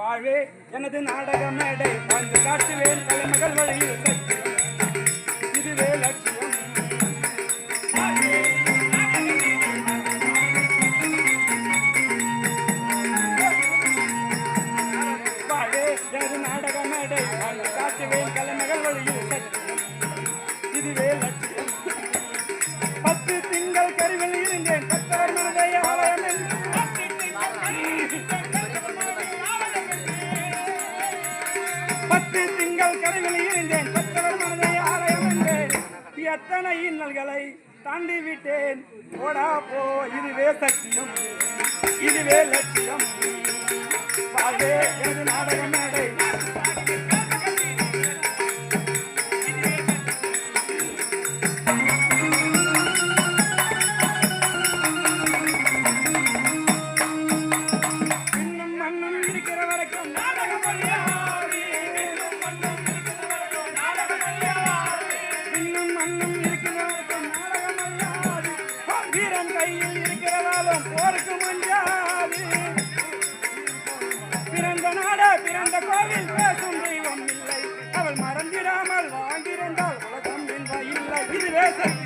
வாழ்வே எனது நாடக மேடை வந்து காட்டுவேன் தலைமகள் வழியில் இதுவே லட்சியம். வாழ்வே எனது நாடக மேடை வந்து காட்டுவேன் கலை பத்து திங்கள் இருந்தேன். கத்தவர் மனதை ஆலயம் எத்தனை இன்னல்களை தாண்டி விட்டேன் போடா போ இதுவே சத்தியம். இதுவே லட்சியம். வாழ்வே அண்ணனும் அண்ணன் இருக்கிறார் நாடகம் கையில் இருக்கிறதாலும் போருக்கு மஞ்சாது பிறந்த நாட பிறந்த கோவில் பேசும் தெய்வம் இல்லை. அவள் மறந்திடாமல் வாழ்ந்திருந்தால் உலகம் என்ப இல்லை. இதுவே சரி.